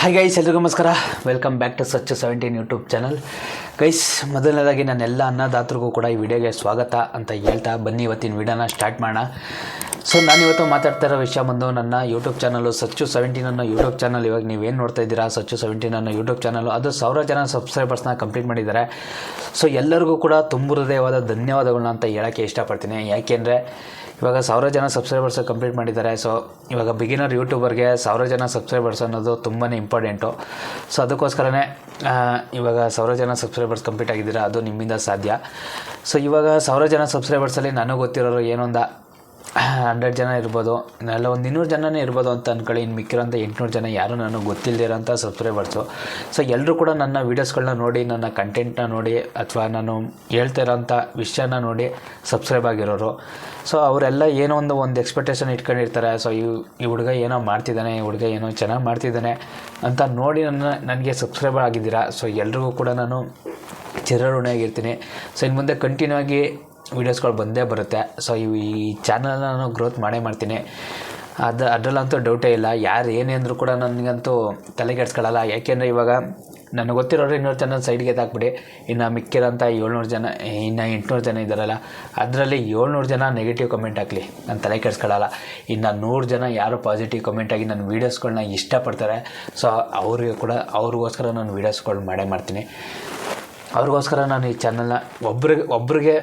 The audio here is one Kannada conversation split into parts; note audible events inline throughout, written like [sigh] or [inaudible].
ಹಾಯ್ ಗೈಸ್ ಎಲ್ರಿಗೂ ನಮಸ್ಕಾರ. ವೆಲ್ಕಮ್ ಬ್ಯಾಕ್ ಟು ಸ್ವಚ್ಛ ಸೆವೆಂಟೀನ್ ಯೂಟ್ಯೂಬ್ ಚಾನಲ್ ಗೈಸ್ ಮೊದಲನೇದಾಗಿ ನನ್ನೆಲ್ಲ ಅನ್ನದಾತರಿಗೂ ಕೂಡ ಈ ವಿಡಿಯೋಗೆ ಸ್ವಾಗತ ಅಂತ ಹೇಳ್ತಾ ಬನ್ನಿ. ಇವತ್ತಿನ ವಿಡಿಯೋನ ಸ್ಟಾರ್ಟ್ ಮಾಡೋಣ. ಸೊ ನಾನಿವತ್ತು ಮಾತಾಡ್ತಾ ಇರೋ ವಿಷಯ ಬಂದು ನನ್ನ ಯೂಟ್ಯೂಬ್ ಚಾನಲು ಸಚ್ಚು ಸೆವೆಂಟೀನ್ ಅನ್ನೋ ಯೂಟ್ಯೂಬ್ ಚಾನಲ್ ಇವಾಗ ನೀವೇನು ನೋಡ್ತಾ ಇದ್ದೀರಾ? ಸಚ್ಚು ಸೆವೆಂಟೀನ್ ಅನ್ನೋ ಯೂಟ್ಯೂಬ್ ಚಾನಲು ಅದು ಸಾವಿರ ಜನ ಸಬ್ಸ್ಕ್ರೈಬರ್ಸ್ನ ಕಂಪ್ಲೀಟ್ ಮಾಡಿದ್ದಾರೆ. ಸೊ ಎಲ್ಲರಿಗೂ ಕೂಡ ತುಂಬ ಹೃದಯವಾದ ಧನ್ಯವಾದಗಳನ್ನ ಅಂತ ಹೇಳೋಕ್ಕೆ ಇಷ್ಟಪಡ್ತೀನಿ. ಯಾಕೆಂದರೆ ಇವಾಗ ಸಾವಿರ ಜನ ಸಬ್ಸ್ಕ್ರೈಬರ್ಸ್ ಕಂಪ್ಲೀಟ್ ಮಾಡಿದ್ದಾರೆ. ಸೊ ಇವಾಗ ಬಿಗಿನರ್ ಯೂಟ್ಯೂಬರ್ಗೆ ಸಾವಿರ ಜನ ಸಬ್ಸ್ಕ್ರೈಬರ್ಸ್ ಅನ್ನೋದು ತುಂಬಾ ಇಂಪಾರ್ಟೆಂಟು ಸೊ ಅದಕ್ಕೋಸ್ಕರನೇ ಇವಾಗ ಸಾವಿರ ಜನ ಸಬ್ಸ್ಕ್ರೈಬರ್ಸ್ ಕಂಪ್ಲೀಟ್ ಆಗಿದ್ದೀರಾ? ಅದು ನಿಮ್ಮಿಂದ ಸಾಧ್ಯ. ಸೊ ಇವಾಗ ಸಾವಿರ ಜನ ಸಬ್ಸ್ಕ್ರೈಬರ್ಸಲ್ಲಿ ನನಗೆ ಗೊತ್ತಿರೋರು ಏನೊಂದ ಹಂಡ್ರೆಡ್ ಜನ ಇರ್ಬೋದು ಎಲ್ಲ ಒಂದು ಇನ್ನೂರು ಜನನೇ ಇರ್ಬೋದು ಅಂತ ಅಂದ್ಕೊಳ್ಳಿ ಇನ್ನು ಮಿಕ್ಕಿರೋಂಥ ಎಂಟುನೂರು ಜನ ಯಾರು ನನಗೆ ಗೊತ್ತಿಲ್ಲದಿರೋಂಥ ಸಬ್ಸ್ಕ್ರೈಬರ್ಸು ಸೊ ಎಲ್ಲರೂ ಕೂಡ ನನ್ನ ವೀಡಿಯೋಸ್ಗಳನ್ನ ನೋಡಿ, ನನ್ನ ಕಂಟೆಂಟ್ನ ನೋಡಿ, ಅಥವಾ ನಾನು ಹೇಳ್ತಾ ಇರೋಂಥ ವಿಷಯನ ನೋಡಿ ಸಬ್ಸ್ಕ್ರೈಬ್ ಆಗಿರೋರು. ಸೊ ಅವರೆಲ್ಲ ಏನೋ ಒಂದು ಒಂದು ಎಕ್ಸ್ಪೆಕ್ಟೇಷನ್ ಇಟ್ಕೊಂಡಿರ್ತಾರೆ. ಸೊ ಈ ಈ ಹುಡುಗ ಏನೋ ಮಾಡ್ತಿದ್ದಾನೆ, ಈ ಹುಡುಗ ಏನೋ ಚೆನ್ನಾಗಿ ಮಾಡ್ತಿದ್ದಾನೆ ಅಂತ ನೋಡಿ ನನ್ನ, ನನಗೆ ಸಬ್ಸ್ಕ್ರೈಬ್ ಆಗಿದ್ದೀರಾ? ಸೊ ಎಲ್ರಿಗೂ ಕೂಡ ನಾನು ಚಿರಋಣಿಯಾಗಿರ್ತೀನಿ. ಸೊ ಇನ್ನು ಮುಂದೆ ಕಂಟಿನ್ಯೂ ಆಗಿ ವೀಡಿಯೋಸ್ಗಳು ಬಂದೇ ಬರುತ್ತೆ. ಸೊ ಈ ಚಾನಲ್ನ ನಾನು ಗ್ರೋತ್ ಮಾಡೇ ಮಾಡ್ತೀನಿ. ಅದು, ಅದರಲ್ಲಂತೂ ಡೌಟೇ ಇಲ್ಲ. ಯಾರು ಏನೇ ಅಂದರೂ ಕೂಡ ನನಗಂತೂ ತಲೆ ಕೆಡ್ಸ್ಕೊಳ್ಳಲ್ಲ ಯಾಕೆಂದರೆ ಇವಾಗ ನನಗೆ ಗೊತ್ತಿರೋರು ಇನ್ನೂರು ಜನ ಸೈಡ್ಗೆ ಎತ್ತಾಕ್ಬಿಡಿ ಇನ್ನು ಮಿಕ್ಕಿರೋಂಥ ಏಳ್ನೂರು ಜನ, ಇನ್ನು ಎಂಟುನೂರು ಜನ ಇದ್ದಾರಲ್ಲ ಅದರಲ್ಲಿ ಏಳ್ನೂರು ಜನ ನೆಗೆಟಿವ್ ಕಮೆಂಟ್ ಹಾಕಲಿ. ನಾನು ತಲೆ ಕೆಡ್ಸ್ಕೊಳ್ಳಲ್ಲ ಇನ್ನು ನೂರು ಜನ ಯಾರು ಪಾಸಿಟಿವ್ ಕಮೆಂಟ್ ಆಗಿ ನನ್ನ ವೀಡಿಯೋಸ್ಗಳನ್ನ ಇಷ್ಟಪಡ್ತಾರೆ. ಸೊ ಅವ್ರಿಗೆ ಕೂಡ, ಅವ್ರಿಗೋಸ್ಕರ ನಾನು ವೀಡಿಯೋಸ್ಗಳು ಮಾಡೇ ಮಾಡ್ತೀನಿ. ಅವ್ರಿಗೋಸ್ಕರ ನಾನು ಈ ಚಾನಲ್ನ ಒಬ್ರಿಗೆ ಒಬ್ರಿಗೆ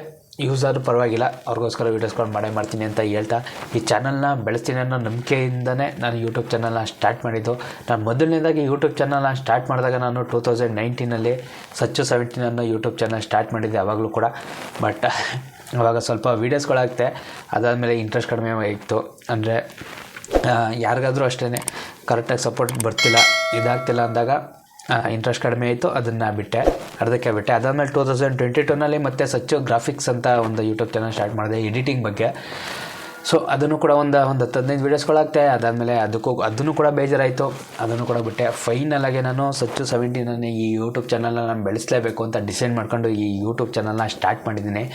ಯೂಸ್ ಆದರೂ ಪರವಾಗಿಲ್ಲ. ಅವ್ರಿಗೋಸ್ಕರ ವೀಡಿಯೋಸ್ಗಳು ಮಾಡೇ ಮಾಡ್ತೀನಿ ಅಂತ ಹೇಳ್ತಾ, ಈ ಚಾನಲ್ನ ಬೆಳೆಸ್ತೀನಿ ಅನ್ನೋ ನಂಬಿಕೆಯಿಂದನೇ ನಾನು ಯೂಟ್ಯೂಬ್ ಚಾನಲ್ನ ಸ್ಟಾರ್ಟ್ ಮಾಡಿದ್ದು. ನಾನು ಮೊದಲನೇದಾಗಿ ಯೂಟ್ಯೂಬ್ ಚಾನಲ್ನ ಸ್ಟಾರ್ಟ್ ಮಾಡಿದಾಗ ನಾನು ಟೂ ತೌಸಂಡ್ ನೈನ್ಟೀನಲ್ಲಿ ಸಚ್ಚು ಸೆವೆಂಟೀನ್ ಅನ್ನೋ ಯೂಟ್ಯೂಬ್ ಚಾನಲ್ ಸ್ಟಾರ್ಟ್ ಮಾಡಿದ್ದೆ ಯಾವಾಗಲೂ ಕೂಡ. ಬಟ್ [laughs] ಅವಾಗ ಸ್ವಲ್ಪ ವೀಡಿಯೋಸ್ಗಳಾಗ್ತೆ ಅದಾದಮೇಲೆ ಇಂಟ್ರೆಸ್ಟ್ ಕಡಿಮೆ ಇತ್ತು. ಅಂದರೆ ಯಾರಿಗಾದರೂ ಅಷ್ಟೇ ಕರೆಕ್ಟಾಗಿ ಸಪೋರ್ಟ್ ಬರ್ತಿಲ್ಲ, ಇದಾಗ್ತಿಲ್ಲ ಅಂದಾಗ ಇಂಟ್ರೆಸ್ಟ್ ಕಡಿಮೆ ಆಯಿತು ಅದನ್ನು ಬಿಟ್ಟೆ. ಅರ್ಧಕ್ಕೆ ಬಿಟ್ಟೆ ಅದಾದಮೇಲೆ ಟೂ ತೌಸಂಡ್ ಟ್ವೆಂಟಿ ಟೂನಲ್ಲಿ ಮತ್ತೆ ಸಚ್ಚು ಗ್ರಾಫಿಕ್ಸ್ ಅಂತ ಒಂದು ಯೂಟ್ಯೂಬ್ ಚಾನಲ್ ಸ್ಟಾರ್ಟ್ ಮಾಡಿದೆ ಎಡಿಟಿಂಗ್ ಬಗ್ಗೆ. ಸೊ ಅದನ್ನು ಕೂಡ ಒಂದು ಒಂದು ಹತ್ತು ಹದಿನೈದು ವೀಡಿಯೋಸ್ಗಳಾಗ್ತೆ ಅದಾದಮೇಲೆ ಅದಕ್ಕೂ, ಅದನ್ನು ಕೂಡ ಬೇಜಾರಾಯಿತು. ಅದನ್ನು ಕೂಡ ಬಿಟ್ಟೆ. ಫೈನಲಾಗೆ ನಾನು ಸಚ್ಚು ಸೆವೆಂಟೀನಲ್ಲಿ ಈ ಯೂಟ್ಯೂಬ್ ಚಾನಲ್ನ ನಾನು ಬೆಳೆಸಲೇಬೇಕು ಅಂತ ಡಿಸೈಡ್ ಮಾಡ್ಕೊಂಡು ಈ ಯೂಟ್ಯೂಬ್ ಚಾನಲ್ನ ಸ್ಟಾರ್ಟ್ ಮಾಡಿದ್ದೀನಿ.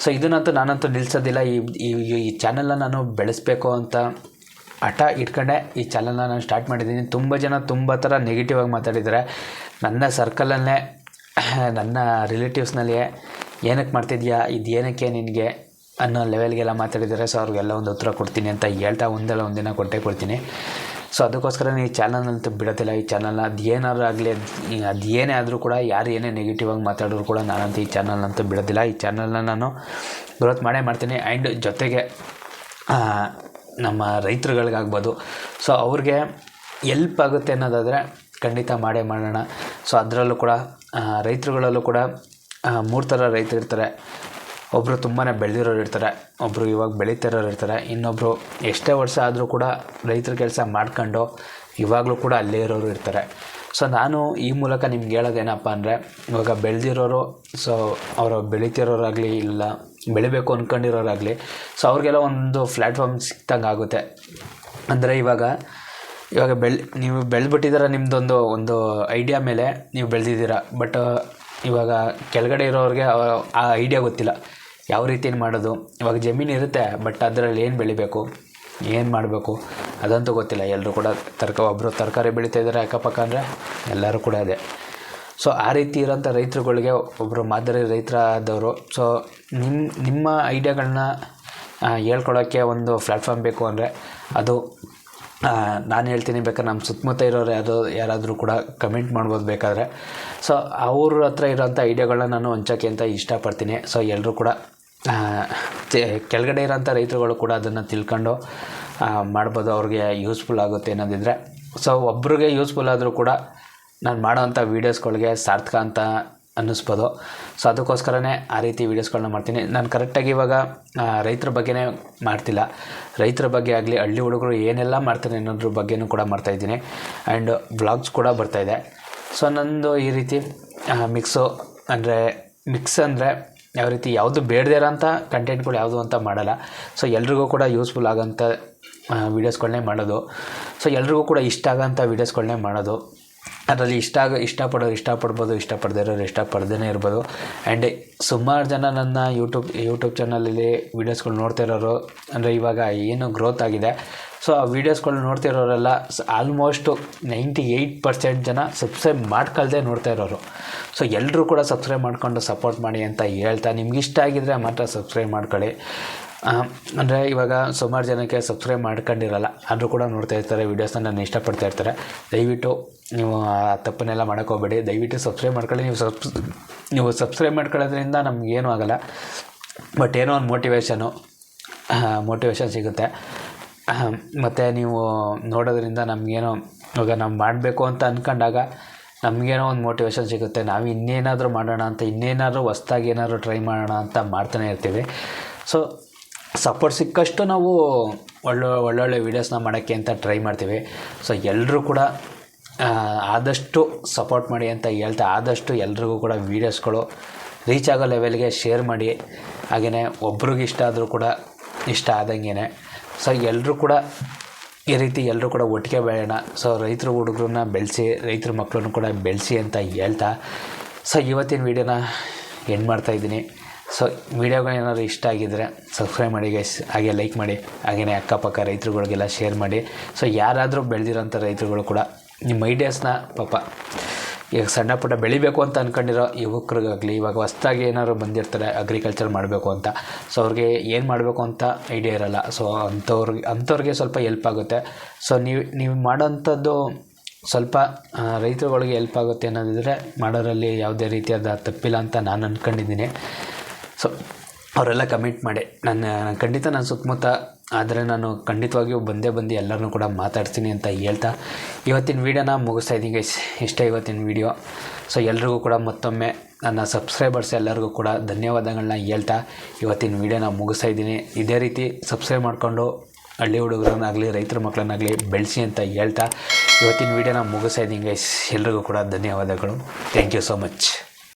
ಸೊ ಇದನ್ನಂತೂ ನಾನಂತೂ ನಿಲ್ಲಿಸೋದಿಲ್ಲ ಈ, ಈ- ಚಾನಲ್ನ ನಾನು ಬೆಳೆಸಬೇಕು ಅಂತ ಹಠ ಇಟ್ಕೊಂಡೆ. ಈ ಚಾನಲ್ನ ನಾನು ಸ್ಟಾರ್ಟ್ ಮಾಡಿದ್ದೀನಿ. ತುಂಬ ಜನ ತುಂಬ ಥರ ನೆಗೆಟಿವ್ ಆಗಿ ಮಾತಾಡಿದ್ದಾರೆ. ನನ್ನ ಸರ್ಕಲಲ್ಲೇ [laughs] ನನ್ನ ರಿಲೇಟಿವ್ಸ್ನಲ್ಲಿ ಏನಕ್ಕೆ ಮಾಡ್ತಿದ್ಯಾ? ಇದು ಏನಕ್ಕೆ ನಿನಗೆ? ಅನ್ನೋ ಲೆವೆಲ್ಗೆಲ್ಲ ಮಾತಾಡಿದ್ದಾರೆ ಸೊ ಅವ್ರಿಗೆಲ್ಲ ಒಂದು ಉತ್ತರ ಕೊಡ್ತೀನಿ ಅಂತ ಹೇಳ್ತಾ ಒಂದಲ್ಲ ಒಂದಿನ ಕೊಟ್ಟೇ ಕೊಡ್ತೀನಿ. ಸೊ ಅದಕ್ಕೋಸ್ಕರ ಈ ಚಾನಲ್ನಂತೂ ಬಿಡೋದಿಲ್ಲ ಈ ಚಾನಲ್ನ ಅದು ಏನಾದ್ರು ಆಗಲಿ, ಅದು ಏನೇ ಆದರೂ ಕೂಡ ಯಾರು ಏನೇ ನೆಗೆಟಿವ್ ಆಗಿ ಮಾತಾಡಿದ್ರು ಕೂಡ ನಾನಂತೂ ಈ ಚಾನಲ್ನಂತೂ ಬಿಡೋದಿಲ್ಲ. ಈ ಚಾನಲ್ನ ನಾನು ಗ್ರೋತ್ ಮಾಡೇ ಮಾಡ್ತೀನಿ. ಆ್ಯಂಡ್ ಜೊತೆಗೆ ನಮ್ಮ ರೈತರುಗಳಿಗಾಗ್ಬೋದು. ಸೊ ಅವ್ರಿಗೆ ಎಲ್ಪ್ ಆಗುತ್ತೆ ಅನ್ನೋದಾದರೆ ಖಂಡಿತ ಮಾಡೇ ಮಾಡೋಣ. ಸೊ ಅದರಲ್ಲೂ ಕೂಡ ರೈತರುಗಳಲ್ಲೂ ಕೂಡ ಮೂರು ಥರ ರೈತರು ಇರ್ತಾರೆ. ಒಬ್ಬರು ತುಂಬಾ ಬೆಳೆದಿರೋರು ಇರ್ತಾರೆ ಒಬ್ಬರು ಇವಾಗ ಬೆಳೀತಿರೋರು ಇರ್ತಾರೆ. ಇನ್ನೊಬ್ಬರು ಎಷ್ಟೇ ವರ್ಷ ಆದರೂ ಕೂಡ ರೈತರ ಕೆಲಸ ಮಾಡ್ಕೊಂಡು ಇವಾಗಲೂ ಕೂಡ ಅಲ್ಲೇ ಇರೋರು ಇರ್ತಾರೆ. ಸೊ ನಾನು ಈ ಮೂಲಕ ನಿಮ್ಗೆ ಹೇಳೋದೇನಪ್ಪ ಅಂದರೆ, ಇವಾಗ ಬೆಳೆದಿರೋರು ಸೊ ಅವರು ಬೆಳೀತಿರೋರಾಗಲಿ ಇಲ್ಲ, ಬೆಳಿಬೇಕು ಅಂದ್ಕೊಂಡಿರೋರಾಗಲಿ ಸೊ ಅವ್ರಿಗೆಲ್ಲ ಒಂದು ಪ್ಲ್ಯಾಟ್ಫಾರ್ಮ್ ಸಿಕ್ತಂಗೆ ಆಗುತ್ತೆ ಅಂದರೆ ಇವಾಗ ಇವಾಗ ಬೆಳ್, ನೀವು ಬೆಳೆದ್ಬಿಟ್ಟಿದ್ದೀರ ನಿಮ್ಮದೊಂದು ಒಂದು ಐಡಿಯಾ ಮೇಲೆ, ನೀವು ಬೆಳೆದಿದ್ದೀರ. ಬಟ್ ಇವಾಗ ಕೆಳಗಡೆ ಇರೋರಿಗೆ ಆ ಐಡಿಯಾ ಗೊತ್ತಿಲ್ಲ. ಯಾವ ರೀತಿ ಮಾಡೋದು? ಇವಾಗ ಜಮೀನು ಇರುತ್ತೆ ಬಟ್ ಅದರಲ್ಲಿ ಏನು ಬೆಳಿಬೇಕು? ಏನು ಮಾಡಬೇಕು? ಅದಂತೂ ಗೊತ್ತಿಲ್ಲ. ಎಲ್ಲರೂ ಕೂಡ ತರಕ ಒಬ್ಬರು ತರಕಾರಿ ಬೆಳೀತಾ ಇದ್ದಾರೆ ಅಕ್ಕಪಕ್ಕ ಅಂದರೆ, ಎಲ್ಲರೂ ಕೂಡ ಅದೇ. ಸೊ ಆ ರೀತಿ ಇರೋಂಥ ರೈತರುಗಳಿಗೆ ಒಬ್ಬರು ಮಾದರಿ ರೈತರಾದವರು. ಸೊ ನಿಮ್ಮ ನಿಮ್ಮ ಐಡಿಯಾಗಳನ್ನ ಹೇಳ್ಕೊಳೋಕ್ಕೆ ಒಂದು ಪ್ಲ್ಯಾಟ್ಫಾರ್ಮ್ ಬೇಕು ಅಂದರೆ, ಅದು ನಾನು ಹೇಳ್ತೀನಿ, ಬೇಕಾದ್ರೆ ನಮ್ಮ ಸುತ್ತಮುತ್ತ ಇರೋರು ಯಾರು, ಯಾರಾದರೂ ಕೂಡ ಕಮೆಂಟ್ ಮಾಡ್ಬೋದು ಬೇಕಾದರೆ. ಸೊ ಅವ್ರ ಹತ್ರ ಇರೋಂಥ ಐಡಿಯಾಗಳನ್ನ ನಾನು ಹಂಚೋಕ್ಕೆ ಅಂತ ಇಷ್ಟಪಡ್ತೀನಿ. ಸೊ ಎಲ್ಲರೂ ಕೂಡ ಕೆಳಗಡೆ ಇರೋಂಥ ರೈತರುಗಳು ಕೂಡ ಅದನ್ನು ತಿಳ್ಕೊಂಡು ಮಾಡ್ಬೋದು, ಅವ್ರಿಗೆ ಯೂಸ್ಫುಲ್ ಆಗುತ್ತೆ ಅನ್ನೋದಿದ್ರೆ. ಸೊ ಒಬ್ರಿಗೆ ಯೂಸ್ಫುಲ್ ಆದರೂ ಕೂಡ ನಾನು ಮಾಡೋವಂಥ ವೀಡಿಯೋಸ್ಗಳಿಗೆ ಸಾರ್ಥಕ ಅಂತ ಅನ್ನಿಸ್ಬೋದು. ಸೊ ಅದಕ್ಕೋಸ್ಕರನೇ ಆ ರೀತಿ ವೀಡಿಯೋಸ್ಗಳನ್ನ ಮಾಡ್ತೀನಿ. ನಾನು ಕರೆಕ್ಟಾಗಿ ಇವಾಗ ರೈತರ ಬಗ್ಗೆನೇ ಮಾಡ್ತಿಲ್ಲ. ರೈತರ ಬಗ್ಗೆ ಆಗಲಿ, ಹಳ್ಳಿ ಹುಡುಗರು ಏನೆಲ್ಲ ಮಾಡ್ತಾರೆ ಅನ್ನೋದ್ರ ಬಗ್ಗೆನೂ ಕೂಡ ಮಾಡ್ತಾಯಿದ್ದೀನಿ ಆ್ಯಂಡ್ ಬ್ಲಾಗ್ಸ್ ಕೂಡ ಬರ್ತಾಯಿದೆ ಸೊ ನಂದು ಈ ರೀತಿ ಮಿಕ್ಸು ಅಂದರೆ ಮಿಕ್ಸ್ ಅಂದರೆ ಯಾವ ರೀತಿ ಯಾವುದು ಬೇಡದೇ ಇರೋಂಥ ಕಂಟೆಂಟ್ಗಳು ಯಾವುದು ಅಂತ ಮಾಡಲ್ಲ. ಸೊ ಎಲ್ರಿಗೂ ಕೂಡ ಯೂಸ್ಫುಲ್ ಆಗೋಂಥ ವೀಡಿಯೋಸ್ಗಳನ್ನೇ ಮಾಡೋದು. ಸೊ ಎಲ್ರಿಗೂ ಕೂಡ ಇಷ್ಟ ಆಗೋಂಥ ವೀಡಿಯೋಸ್ಗಳನ್ನೇ ಮಾಡೋದು. ಅದರಲ್ಲಿ ಇಷ್ಟ ಆಗ ಇಷ್ಟಪಡೋರು ಇಷ್ಟಪಡ್ಬೋದು, ಇಷ್ಟಪಡದೇ ಇರೋರು ಇಷ್ಟಪಡ್ದೇ ಇರ್ಬೋದು. ಆ್ಯಂಡ್ ಸುಮಾರು ಜನ ನನ್ನ ಯೂಟ್ಯೂಬ್ ಯೂಟ್ಯೂಬ್ ಚಾನಲಲ್ಲಿ ವೀಡಿಯೋಸ್ಗಳು ನೋಡ್ತಾ ಇರೋರು. ಅಂದರೆ ಇವಾಗ ಏನು ಗ್ರೋತ್ ಆಗಿದೆ. ಸೊ ಆ ವೀಡಿಯೋಸ್ಗಳು ನೋಡ್ತಿರೋರೆಲ್ಲ ಆಲ್ಮೋಸ್ಟು ನೈಂಟಿ ಏಯ್ಟ್ ಪರ್ಸೆಂಟ್ ಜನ ಸಬ್ಸ್ಕ್ರೈಬ್ ಮಾಡ್ಕೊಳ್ದೆ ನೋಡ್ತಾ ಇರೋರು. ಸೊ ಎಲ್ಲರೂ ಕೂಡ ಸಬ್ಸ್ಕ್ರೈಬ್ ಮಾಡ್ಕೊಂಡು ಸಪೋರ್ಟ್ ಮಾಡಿ ಅಂತ ಹೇಳ್ತಾ ನಿಮ್ಗೆ ಇಷ್ಟ ಆಗಿದ್ರೆ ಮಾತ್ರ ಸಬ್ಸ್ಕ್ರೈಬ್ ಮಾಡ್ಕೊಳ್ಳಿ. ಅಂದರೆ ಇವಾಗ ಸುಮಾರು ಜನಕ್ಕೆ ಸಬ್ಸ್ಕ್ರೈಬ್ ಮಾಡ್ಕೊಂಡಿರಲ್ಲ, ಆದರೂ ಕೂಡ ನೋಡ್ತಾ ಇರ್ತಾರೆ ವೀಡಿಯೋಸ್ನ ನಾನು ಇಷ್ಟಪಡ್ತಾ ಇರ್ತಾರೆ. ದಯವಿಟ್ಟು ನೀವು ಆ ತಪ್ಪನ್ನೆಲ್ಲ ಮಾಡೋಕ್ಕೋಗ್ಬೇಡಿ ದಯವಿಟ್ಟು ಸಬ್ಸ್ಕ್ರೈಬ್ ಮಾಡ್ಕೊಳ್ಳಿ. ನೀವು ಸಬ್ಸ್ ನೀವು ಸಬ್ಸ್ಕ್ರೈಬ್ ಮಾಡ್ಕೊಳ್ಳೋದ್ರಿಂದ ನಮಗೇನೂ ಆಗಲ್ಲ. ಬಟ್ ಏನೋ ಒಂದು ಮೋಟಿವೇಶನು ಮೋಟಿವೇಶನ್ ಸಿಗುತ್ತೆ. ಮತ್ತು ನೀವು ನೋಡೋದ್ರಿಂದ ನಮಗೇನೋ, ಇವಾಗ ನಾವು ಮಾಡಬೇಕು ಅಂತ ಅಂದ್ಕೊಂಡಾಗ ನಮಗೇನೋ ಒಂದು ಮೋಟಿವೇಶನ್ ಸಿಗುತ್ತೆ. ನಾವು ಇನ್ನೇನಾದರೂ ಮಾಡೋಣ ಅಂತ, ಇನ್ನೇನಾದರೂ ಹೊಸ್ದಾಗಿ ಏನಾದರೂ ಟ್ರೈ ಮಾಡೋಣ ಅಂತ ಮಾಡ್ತಾನೆ ಇರ್ತೀವಿ. ಸೊ ಸಪೋರ್ಟ್ ಸಿಕ್ಕಷ್ಟು ನಾವು ಒಳ್ಳೆ ಒಳ್ಳೊಳ್ಳೆ ವೀಡಿಯೋಸ್ನ ಮಾಡೋಕ್ಕೆ ಅಂತ ಟ್ರೈ ಮಾಡ್ತೀವಿ. ಸೊ ಎಲ್ಲರೂ ಕೂಡ ಆದಷ್ಟು ಸಪೋರ್ಟ್ ಮಾಡಿ ಅಂತ ಹೇಳ್ತಾ, ಆದಷ್ಟು ಎಲ್ರಿಗೂ ಕೂಡ ವೀಡಿಯೋಸ್ಗಳು ರೀಚ್ ಆಗೋ ಲೆವೆಲ್ಗೆ ಶೇರ್ ಮಾಡಿ. ಹಾಗೆಯೇ ಒಬ್ರಿಗೆ ಇಷ್ಟ ಆದರೂ ಕೂಡ ಇಷ್ಟ ಆದಂಗೆ ಸೊ ಎಲ್ಲರೂ ಕೂಡ ಈ ರೀತಿ ಎಲ್ಲರೂ ಕೂಡ ಒಟ್ಟಿಗೆ ಬೆಳೆಯೋಣ. ಸೊ ರೈತರು ಹುಡುಗರನ್ನ ಬೆಳೆಸಿ, ರೈತರ ಮಕ್ಕಳನ್ನು ಕೂಡ ಬೆಳೆಸಿ ಅಂತ ಹೇಳ್ತಾ. ಸೊ ಇವತ್ತಿನ ವೀಡಿಯೋನ ಎಂಡ್ ಮಾಡ್ತಾಯಿದ್ದೀನಿ ಸೊ ವೀಡಿಯೋಗಳು ಇಷ್ಟ ಆಗಿದ್ದರೆ ಸಬ್ಸ್ಕ್ರೈಬ್ ಮಾಡಿ ಗೈಸ್ ಹಾಗೆ ಲೈಕ್ ಮಾಡಿ ಹಾಗೆಯೇ ಅಕ್ಕಪಕ್ಕ ರೈತರುಗಳಿಗೆಲ್ಲ ಶೇರ್ ಮಾಡಿ. ಸೊ ಯಾರಾದರೂ ಬೆಳೆದಿರೋಂಥ ರೈತರುಗಳು ಕೂಡ ನಿಮ್ಮ ಐಡಿಯಾಸ್ನ ಪಾಪ ಈಗ ಸಣ್ಣ ಪುಟ್ಟ ಬೆಳಿಬೇಕು ಅಂತ ಅಂದ್ಕೊಂಡಿರೋ ಯುವಕರಿಗಾಗಲಿ, ಇವಾಗ ಹೊಸ್ದಾಗಿ ಏನಾದ್ರು ಬಂದಿರ್ತಾರೆ ಅಗ್ರಿಕಲ್ಚರ್ ಮಾಡಬೇಕು ಅಂತ. ಸೊ ಅವ್ರಿಗೆ ಏನು ಮಾಡಬೇಕು ಅಂತ ಐಡಿಯಾ ಇರಲ್ಲ. ಸೊ ಅಂಥವ್ರಿಗೆ ಅಂಥವ್ರಿಗೆ ಸ್ವಲ್ಪ ಎಲ್ಪ್ ಆಗುತ್ತೆ. ಸೊ ನೀವು ನೀವು ಮಾಡೋಂಥದ್ದು ಸ್ವಲ್ಪ ರೈತರುಗಳಿಗೆ ಎಲ್ಪ್ ಆಗುತ್ತೆ ಅನ್ನೋದಿದ್ರೆ ಮಾಡೋರಲ್ಲಿ ಯಾವುದೇ ರೀತಿಯಾದ ತಪ್ಪಿಲ್ಲ ಅಂತ ನಾನು ಅಂದ್ಕೊಂಡಿದ್ದೀನಿ ಸೊ ಅವರೆಲ್ಲ ಕಮೆಂಟ್ ಮಾಡಿ. ನನ್ನ, ಖಂಡಿತ ನನ್ನ ಸುತ್ತಮುತ್ತ, ಆದರೆ ನಾನು ಖಂಡಿತವಾಗಿಯೂ ಬಂದೇ ಬಂದು ಎಲ್ಲರನ್ನೂ ಕೂಡ ಮಾತಾಡ್ತೀನಿ ಅಂತ ಹೇಳ್ತಾ, ಇವತ್ತಿನ ವೀಡಿಯೋನ ಮುಗಿಸ್ತಾ ಇದ್ದೀನಿ ಗೈಸ್ ಇಷ್ಟ ಇವತ್ತಿನ ವೀಡಿಯೋ ಸೊ ಎಲ್ರಿಗೂ ಕೂಡ ಮತ್ತೊಮ್ಮೆ ನನ್ನ ಸಬ್ಸ್ಕ್ರೈಬರ್ಸ್ ಎಲ್ಲರಿಗೂ ಕೂಡ ಧನ್ಯವಾದಗಳನ್ನ ಹೇಳ್ತಾ, ಇವತ್ತಿನ ವೀಡಿಯೋನ ಮುಗಿಸ್ತಾ ಇದ್ದೀನಿ. ಇದೇ ರೀತಿ ಸಬ್ಸ್ಕ್ರೈಬ್ ಮಾಡಿಕೊಂಡು ಹಳ್ಳಿ ಹುಡುಗರನ್ನಾಗಲಿ, ರೈತರ ಮಕ್ಕಳನ್ನಾಗಲಿ ಬೆಳೆಸಿ ಅಂತ ಹೇಳ್ತಾ, ಇವತ್ತಿನ ವೀಡಿಯೋನ ಮುಗಿಸ್ತಾ ಇದ್ದೀನಿ ಗೈಸ್ ಎಲ್ರಿಗೂ ಕೂಡ ಧನ್ಯವಾದಗಳು. Thank you so much